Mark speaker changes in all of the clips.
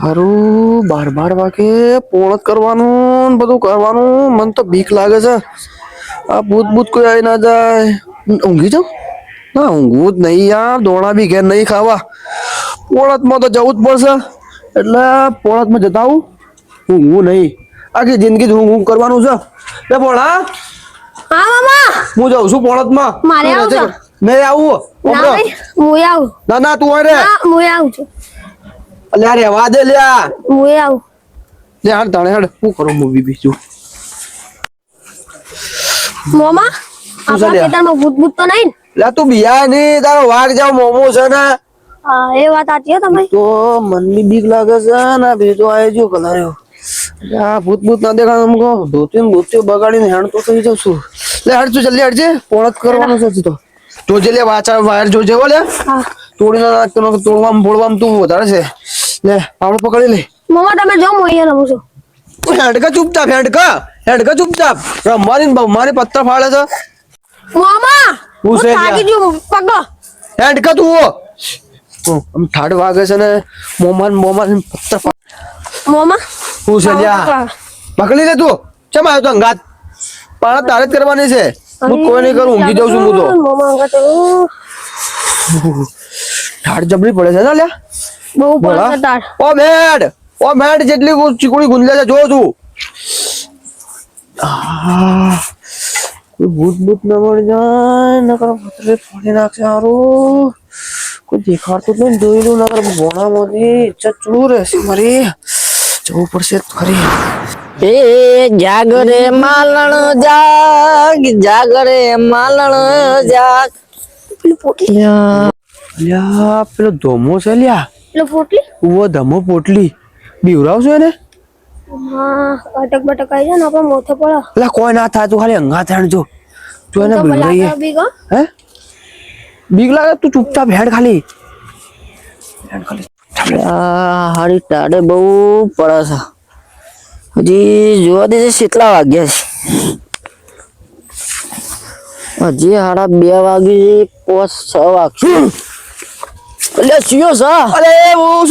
Speaker 1: હારું બાર બાર વાગે પોણત કરવાનું બધું કરવાનું. મને તો બીક લાગે છે. આ ભૂત ભૂત કોઈ આવી ના જાય. ઊંઘી જાઉં? ના ઊંઘવું જ નહીં યાર. દોણા બી ઘેર નહીં ખાવા. પોણતમાં તો જવું જ પડશે. એટલે પોણતમાં જતા આવું. ઊંઘવું નહીં. આખી જિંદગી જ ઊંઘ કરવાનું છે. લે પોણા
Speaker 2: હા મામા.
Speaker 1: હું જાઉં છું પોણતમાં.
Speaker 2: મારે આવું.
Speaker 1: નહીં આવું
Speaker 2: હું આવું.
Speaker 1: ના ના તું હોય રે.
Speaker 2: હું આવું છું.
Speaker 1: અલ્યા રેવા દે લ્યા.
Speaker 2: હું આવ.
Speaker 1: લે હાડ તાણે હાડ હું કરું મૂવી બીજું?
Speaker 2: મોમા આપણા? ખેતરમાં ભૂત ભૂત તો નહીં
Speaker 1: લે તું બિયા નહીં તારો વાઘ જાવ મોમો છે ને.
Speaker 2: હા એ વાત આતી તમે
Speaker 1: તો મનની બીક લાગે છે ને બીજો આયજો કલાયો આ ભૂત ભૂત ના દેખાય અમકો ધોતી ને ધોતી બગાડીને હેણ તો થઈ જાઉં છું. લે હાડ તું જલ્દી હાડજે. પોણત કરવાનું છે તો. જોજે લે વાચા વાયર જોજે લે.
Speaker 2: હા.
Speaker 1: તોડી ના નાખતો નકર તોડવામાં બોળવામાં તું વધારે છે. લે આપણે પકડી લે.
Speaker 2: મમ્મા તમે જો હું અહીંયા રમું છું.
Speaker 1: હેડકા ચૂપચાપ હેડકા હેડકા ચૂપચાપ. રમવાની ને મારી પત્તર ફાડે છે.
Speaker 2: મોમા
Speaker 1: હું છે
Speaker 2: થાકી ગયું પકડો
Speaker 1: હેડકા તું આમ ઠાડ વાગે છે ને મોમાન મોમાન પત્તા ફાડે
Speaker 2: મોમા
Speaker 1: હું છે લ્યા
Speaker 2: પકડી
Speaker 1: લે તું. ચમ આવ્યો તો અંગાત? પાણા તારે જ કરવાની છે. હું કોઈ નહીં કરું ઊંઘી જાઉં છું હું તો
Speaker 2: મોમા અંગત એવું
Speaker 1: ઠાડ જબરી પડે છે ને લ્યા.
Speaker 2: બહુ
Speaker 1: બોલા.
Speaker 2: પડે તાર
Speaker 1: ઓ મેડ ઓ મેડ જેટલી ગુ- ચીકુડી ગુંજલે છે જો તું આહ, કોઈ ભૂત ભૂત ન મળી જાય નકર પથરે ફોડી નાખશે હારું. કોઈ દેખાડતું જ નહીં જોયેલું નકર ભોણામાંથી ઈચ્છા ચૂ રહેશે મારી. જવું પડશે જ ખરી
Speaker 3: એ જાગરે માલણ જાગ જાગરે માલણ જાગ.
Speaker 2: પેલું પોટલી
Speaker 1: લ્યા પેલો ધોમો છે લ્યા
Speaker 2: પેલો પોટલી?
Speaker 1: ઉવો ધમો પોટલી. બીવરાવશો એને?
Speaker 2: હા અટક બટક આવી જાય ને આપણે મોથે પડે.
Speaker 1: અલ્યા કોઈ ના થાય તું ખાલી અંગા થાણ જો. તું એને
Speaker 2: ગો
Speaker 1: હે. બીક લાગે તું ચૂપચાપ હેડ ખાલી. હેડ ખાલી.
Speaker 3: આ હારી ટાડે બહુ પડે છે. હજી જોવા દેજે કેટલા વાગ્યા છે. હજી સાડા બે વાગી પોસ છ વાગશે. એટલે સિયો છે?
Speaker 1: અલે હું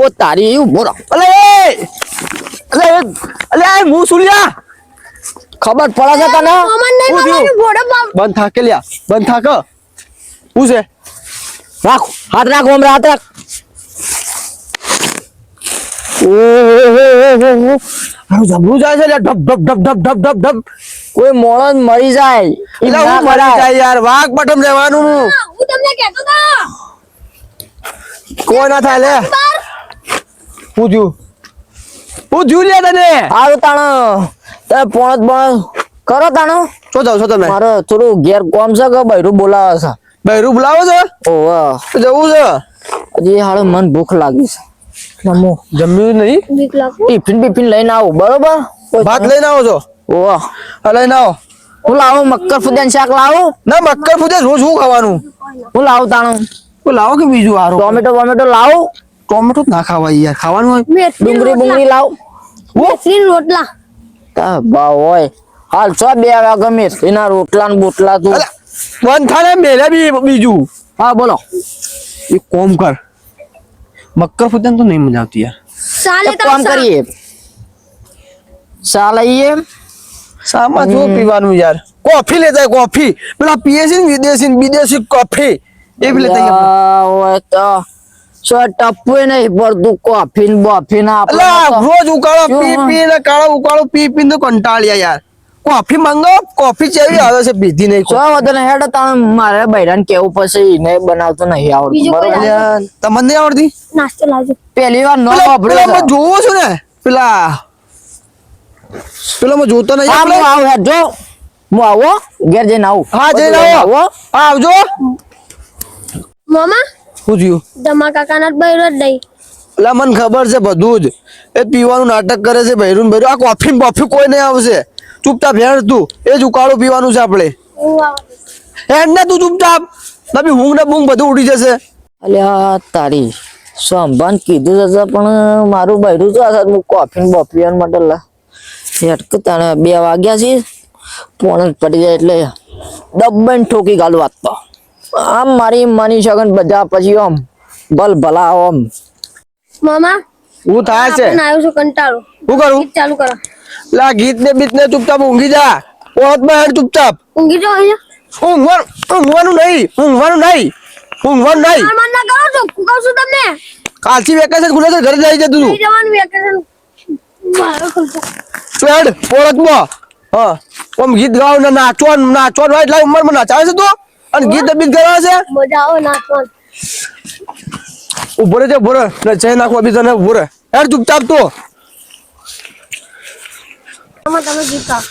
Speaker 3: ઓ તારી રહો
Speaker 1: અલે અલે અલે હું સુલ્યા
Speaker 3: ખબર પડે છે તને?
Speaker 2: મોમા નહીં
Speaker 1: હું
Speaker 2: મોમા
Speaker 1: થયું?
Speaker 2: ભોડો બાપ.
Speaker 1: બંધ થાકે લ્યા. બંધ થાક હું. છે?
Speaker 3: રાખ હાથ રાખ ઓમ હાથ રાખ.
Speaker 1: જબરું જાય છે ઢબ ઢબ ઢબ ઢબ ઢબ ઢબ ઢબ
Speaker 3: કોઈ મોણો મરી જાય.
Speaker 1: એટલે હું મરી જાય યાર વાઘ બટમ રહેવાનું.
Speaker 2: હું તમને કહેતો તો.
Speaker 1: કોઈ ના થાય લે. હું થયું હું થયું લે તને.
Speaker 3: હારું તાણો. તે પોણત પોણત કરો તાણો.
Speaker 1: શું જાવ છો તમે?
Speaker 3: મારે થોડું ઘેર કોમ છે કે બૈરું બોલાવે છે.
Speaker 1: બૈરું બોલાવે છે?
Speaker 3: ઓહ
Speaker 1: જવું છે?
Speaker 3: હજી હાલ મન ભૂખ લાગી છે. એટલે
Speaker 1: જમ્યું નહીં?
Speaker 3: ટિફિન બિફિન લઈને આવો બરોબર?
Speaker 1: ભાત લઈને આવો છો?
Speaker 3: ઓહ
Speaker 1: લઈને આવો.
Speaker 3: હું લાવું મક્કર ફુદિયાનું શાક લાવું?
Speaker 1: ના મક્કર પૂજે રોજ શું ખાવાનું?
Speaker 3: હું લાવું તાણું?
Speaker 1: લાવો કે બીજું હારું
Speaker 3: ટોમેટો વોમેટો લાવું
Speaker 1: ટોમેટો જ ના ખાવાય યાર ખાવાનું હોય
Speaker 2: મેથીના
Speaker 3: ડુંગળી
Speaker 2: રોટલા.
Speaker 3: બુંગળી લાવ
Speaker 2: મેથીના રોટલા
Speaker 3: તા ભાવ હોય હાલ છ બે વાગે મેથીના રોટલા ને બોટલા તું
Speaker 1: અલે બંધ થાય ને મેલે બી બીજું
Speaker 3: હા બોલો
Speaker 1: એક કોમ કર મક્કર પૂજન તો નહીં મજા આવતી યાર
Speaker 2: સાલે
Speaker 3: એક કામ કરીએ ચા લઈએ
Speaker 1: સામાં જો પીવાનું યાર કોફી લેતા આય, કોફી પેલા પીએ છે ને વિદેશી ને વિદેશી કોફી એ
Speaker 3: હોય તો સો ટપુ નહીં પડતું કોફી ને બોફી ને
Speaker 1: રોજ ઉકાળો પી પી ને કાળો ઉકાળો પી પી ને કંટાળ્યા યાર. કોફી મંગો કોફી ચેવી આવે છે બીધી નહીં
Speaker 3: સો વધુ ને હેડો તમે મારે બૈરાન કેવું પછી એને બનાવતો નહીં આવડતું બરોબર?
Speaker 1: તમને નહીં આવડતી?
Speaker 2: નાસ્તો લાવજો.
Speaker 3: પહેલી વાર નો
Speaker 1: પેલા પેલા
Speaker 3: વાપર્યો
Speaker 1: જોવો છું ને પેલા. પેલા મેં જોતો નહીં આવ.
Speaker 3: હું હેડ જો હું આવો ઘેર જઈને આવું.
Speaker 1: હા જઈને આવો. હા આવજો.
Speaker 2: મામા?
Speaker 1: શું થયું?
Speaker 2: તમારા કાકાના જ બૈરો જ નહીં.
Speaker 1: એટલે મને ખબર છે બધું જ. એ પીવાનું નાટક કરે છે ભૈરું ભૈરું આ કોફી બોફી કોઈ નહીં આવશે. ચૂપચાપ હેડ તું. એ જ ઉકાળો પીવાનું છે આપણે.
Speaker 2: હું આવું.
Speaker 1: ને તું ચૂપચાપ. નબી ઊંઘ ને બૂંઘ બધું ઉડી જશે.
Speaker 3: અલ્યા તારી સંભાન કીધું જશે પણ મારું બૈરું તો આ હું કોફી ને બોફી માટે લા હેડ કે તને બે વાગ્યા છે. પોણ જ પડી જાય એટલે દબ્બન ઠોકી ગાલું વાત તો આમ મારી માની છગન બધા પછી આમ ભલ ભલા આમ.
Speaker 2: મામા
Speaker 1: હું થાય છે?
Speaker 2: આવ્યો છું કંટાળો.
Speaker 1: શું કરું?
Speaker 2: ગીત ચાલુ કરો.
Speaker 1: લા ગીત ને બીત ને ચૂપચાપ ઊંઘી જા. પોળતમાં હેડ ચૂપચાપ.
Speaker 2: ઊંઘી જાઓ અહીંયા.
Speaker 1: ઊંઘવાનું ઊંઘવાનું નહીં ઊંઘવાનું નહીં ઊંઘવાનું નહીં.
Speaker 2: માર ના કરો હું કહું છું તમને.
Speaker 1: કાલથી વેકેશન ખુલે છે ઘરે જઈ જતું
Speaker 2: તું જવાનું વેકેશન મારો
Speaker 1: તું હેડ પોળતમાં હા ઓમ ગીત ગાવ ને નાચવાનું નાચવાનું હોય એટલે ઉંમરમાં નાચાવે છે તું? અને ગીત બીત ગાવા છે?
Speaker 2: મજા આવે નાચવાનું
Speaker 1: ઊભો રહે છે ઊભો રહે. ને જઈ નાખવા બીજો ને ઊભો રે યાર ચૂપચાપ તો.
Speaker 2: તમે ગીત ગાઓ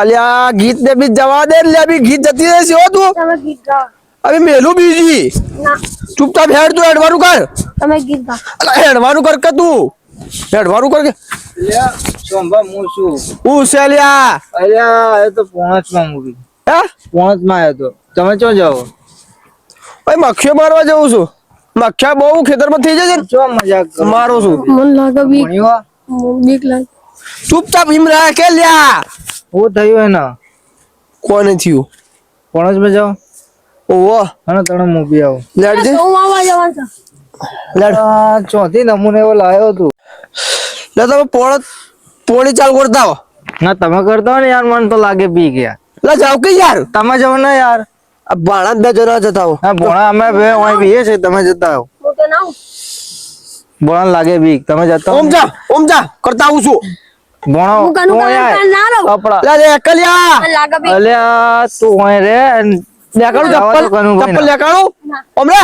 Speaker 1: અલ્યા ગીત ને બીત જવા દે એટલે બી ગીત જતી રહેશે હો તું.
Speaker 2: તમે ગીત ગાઓ
Speaker 1: મેલું બીજી.
Speaker 2: ના.
Speaker 1: ચૂપચાપ હેડ તું હેડવાનું કર.
Speaker 2: તમે ગીત ગાઓ
Speaker 1: અલા હેડવાનું કર કે તું? હેડવાનું કર કે.
Speaker 4: સોમવાર હું છું
Speaker 1: હું છે અલ્યા?
Speaker 4: અલ્યા એ તો પહોંચવા મૂકી.
Speaker 1: હે?
Speaker 4: પોણચમાં આવ્યો તો. તમે ચો જાઓ?
Speaker 1: ભાઈ મખ્યો મારવા જવું છું. મખ્યા બહુ ખેતરમાં થઈ જાય છે
Speaker 4: ચો મજાક
Speaker 1: મારો છું
Speaker 2: મન લાગે બીક બીક લાગે
Speaker 1: ચૂપચાપ હિમ કે લ્યા.
Speaker 4: હું થયું એના?
Speaker 1: કોને થયું?
Speaker 4: પોણચમાં જાઓ
Speaker 1: ઓહો.
Speaker 4: અને તને મૂકી આવો.
Speaker 1: લેડ જે
Speaker 2: હું આવવા જવાનું છે.
Speaker 1: લેડ
Speaker 4: ચોથી નમૂને એવો લાવ્યો તું.
Speaker 1: લે તમે પોળ પોણી ચાલ કરતા હો
Speaker 4: ના તમે કરતા હો ને યાર મને તો લાગે પી ગયા.
Speaker 1: લે જાવ કે યાર?
Speaker 4: તમે જાઓ ને યાર.
Speaker 1: આ ભાણા બે જરા જતા હો.
Speaker 4: હા ભોણા અમે બે ઓય બીએ છે તમે જતા હો.
Speaker 2: હું તો ના.
Speaker 4: ભોણા લાગે બીક. તમે જતા
Speaker 1: ઓમ જા ઓમ જા કરતા આવું છું.
Speaker 4: ભોણા
Speaker 2: હું કનું ના.
Speaker 4: કપડા.
Speaker 1: લા લે
Speaker 4: અલ્યા તું અહીં રે.
Speaker 1: લેકાડું
Speaker 4: જવા
Speaker 1: ચપ્પલ ચપ્પલ
Speaker 4: ના.
Speaker 1: ઓમ રે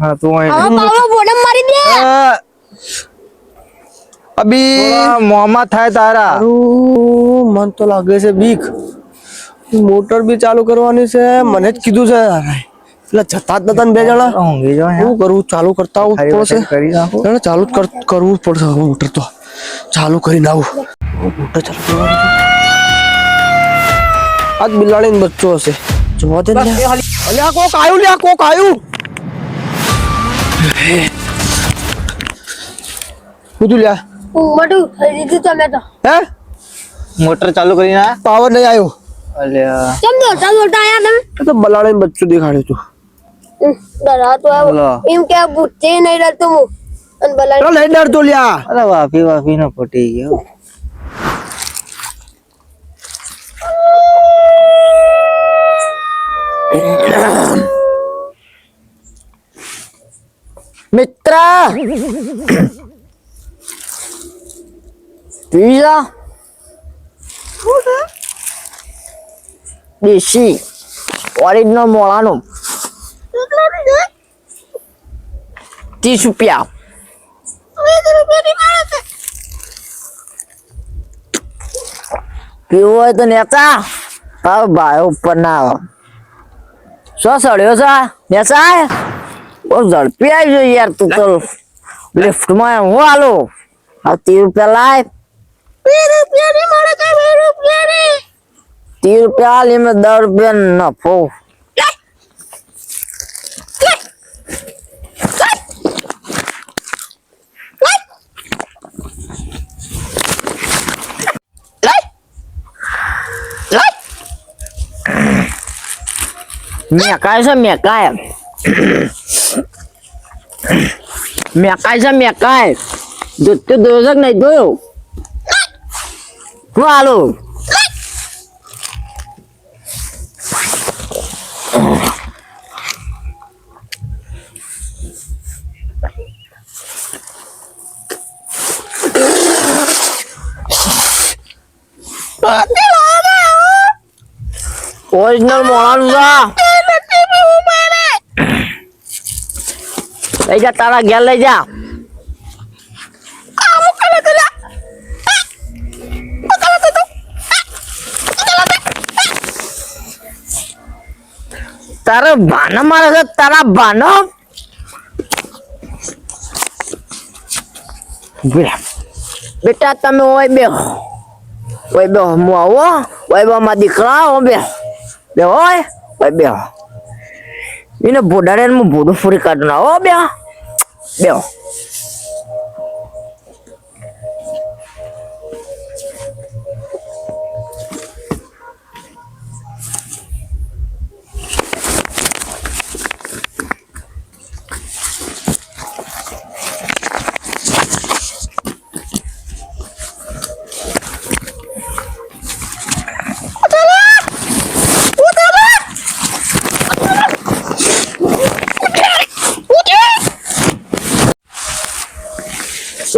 Speaker 4: હા તું અહીં
Speaker 2: હા પાવલો બોડમ મારી દે.
Speaker 1: અબી
Speaker 4: થોડા થાય તારા.
Speaker 1: મન તો લાગે છે બીક. મોટર બી ચાલુ કરવાની છે. મને જ કીધું છે એટલે જતા જ નતા બે જણા. શું કરવું ચાલુ કરતા આવું પડશે ચાલુ જ કરવું જ પડશે મોટર તો. ચાલુ કરીને આવું. મોટર ચાલુ કરવાનું આજ બિલાડી બચ્ચો હશે. જોવા દે. અલ્યા કોક આવ્યું લ્યા. કોક આવ્યું બધું લ્યા
Speaker 4: મોટર ચાલુ કરીને આ
Speaker 1: પાવર નહીં આવ્યો.
Speaker 2: કેમ દોડતા દોડતા આયા તમે?
Speaker 1: તો બલાડીને બચ્ચું દેખાડ્યું તું.
Speaker 2: ડરાતો આવ્યો. એમ કે ભૂતથી નહીં ડરતો હું. અને બલાડી
Speaker 1: લઈ ડરતો લ્યા.
Speaker 4: અરે વાપી વાપી ને પટી ગયો.
Speaker 3: મિત્ર! પીઝા દેશી ઓરિજિનલ મોળાનું ત્રીસ રૂપિયા પીવું હોય તો નેતા હા ભાઈ ઉપર ના આવે શું સડ્યો છે નેતા બહુ ઝડપી આવી જોઈએ યાર તું તો લિફ્ટમાં હું હાલો આ ત્રીસ રૂપિયા લાય ત્રીસ રૂપિયા હાલ એમને દસ રૂપિયા નફો મેકાય છે મેકાય મેકાય છે મેકાય દૂધ તો દોયો છે કે નહીં જોયું હાલો ઓરિજિનલ મોળાનું છે લઈ જા તારા ઘેર લઈ જા તારે ભાનો મારે છે તારા ભાનો બેટા બેટા તમે ઓય બે ઓય બે હું આવો ઓય બે મારા દીકરા આવો બે બે ઓય ઓય બે એને ભોડાડે હું ભોડું ફૂરી કાઢું ના હો બે બે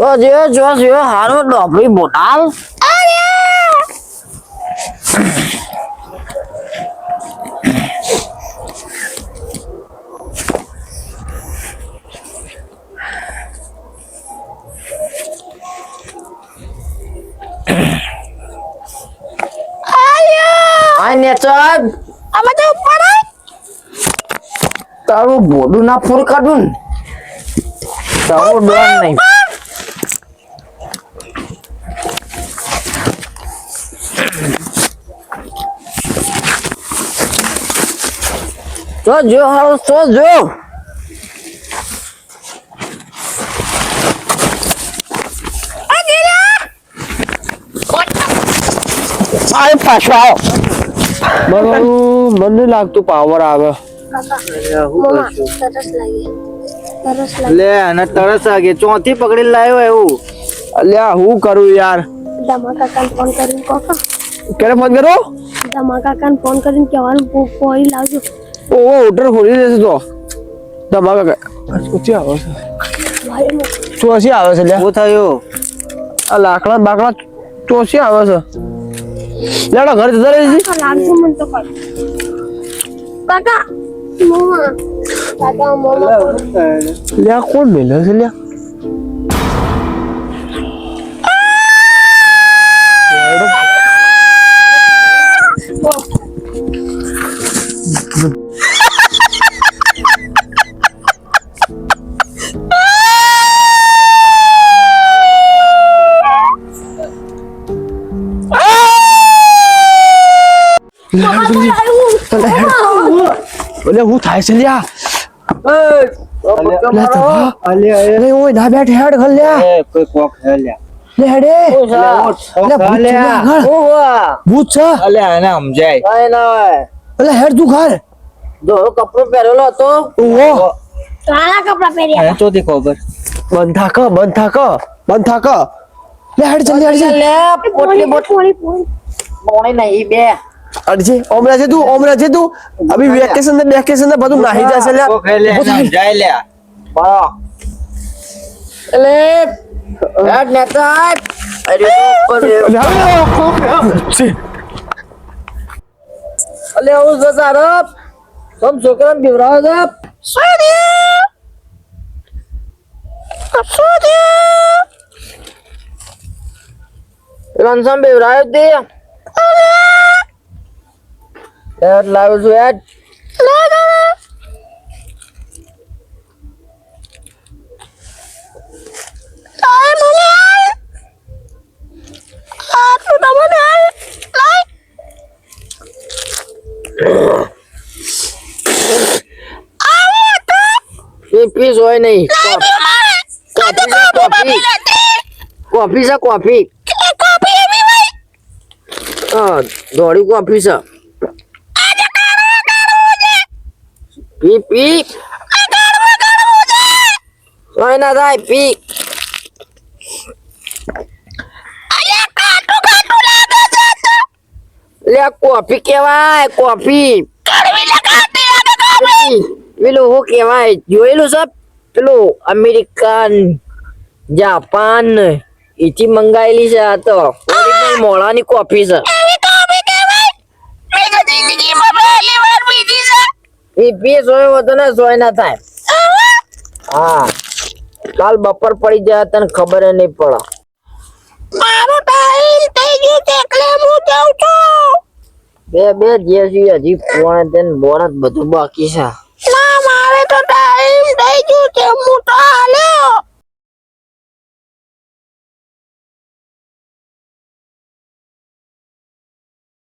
Speaker 3: જો જો જો જો હારો ડોબરી બોટાલ આય ને ચાલ આમાં તો ઉપર આય. તારું બોડું ના ફૂલ કાઢું ને તારું ડોન નહીં જો હારો તો જો આય પાછો આવો
Speaker 1: મને મને નહીં લાગતું પાવર આવે
Speaker 2: કાકા
Speaker 4: અલ્યા,
Speaker 2: મમ્મા
Speaker 4: હું કરશું?
Speaker 2: તરસ લાગી તરસ લાગી
Speaker 4: લે અને તરસ લાગે ચોથી પકડી લાવ્યો એવું
Speaker 1: અલ્યા હું કરું યાર
Speaker 2: ધમા કાકાને ફોન કરીને કાકા
Speaker 1: ક્યારે ફોન કરો
Speaker 2: ધમા કાકાને ફોન કરીને કહેવાનું પો- પોણી લાવજો
Speaker 1: ઓહો હોટલ ખોલી દેશે તો. ધમાકા કાકા ઓછી આવે છે. ચોસી આવે છે લ્યા?
Speaker 4: શું થયું?
Speaker 1: આ લાકડા બાકડા ચોસી આવે છે. લેડો ઘર જતા રહી છે?
Speaker 2: કાકા
Speaker 1: લ્યા. કોણ મેલે છે લ્યા? એટલે હેડ તું છે લ્યા.
Speaker 3: કપડો પહેરેલો હતો.
Speaker 2: કાળા કપડા પહેર્યા
Speaker 4: એને ચોથી ખબર.
Speaker 1: બંધ થાક બંધ થાક બંધ થાક લે હેડ જલ્દી હેડ જલ્દી.
Speaker 3: પોટલી
Speaker 2: પોણી પોણી પોણી.
Speaker 3: પોણી નહીં બે.
Speaker 1: અડજે ઓમરા છે તું ઓમરા છે તું. અભી વેકેશન ને વેકેશન ને બધું નાહી જશે લ્યા.
Speaker 4: હે લ્યા
Speaker 3: એટલે હેડ નેતા અરે ઉપર. અલે આવું છે તારપ તમ છોકરાને બિવરાવે છે રનસમ દે. તે હેડ લાવ્યો છું હેડ એ પીસ હોય નહીં કોફી છે કોફી કોફી છે કોફી હા દોડી કોફી છે પી પી થાય પી લે, કોફી કેવાય, કોફી. પેલું શું કેવાય, જોયેલું છે? પેલું અમેરિકન, જાપાન, એથી મંગાયેલી છે આ તો. મોળાની કોફી છે. એ પી જોયો હતો ને સોય ના થાય. હા. કાલ બપોર પડી જાય તને ખબર નહીં પડે. બે બે જે છે હજી પોણે તેન બોનસ બધું બાકી છે.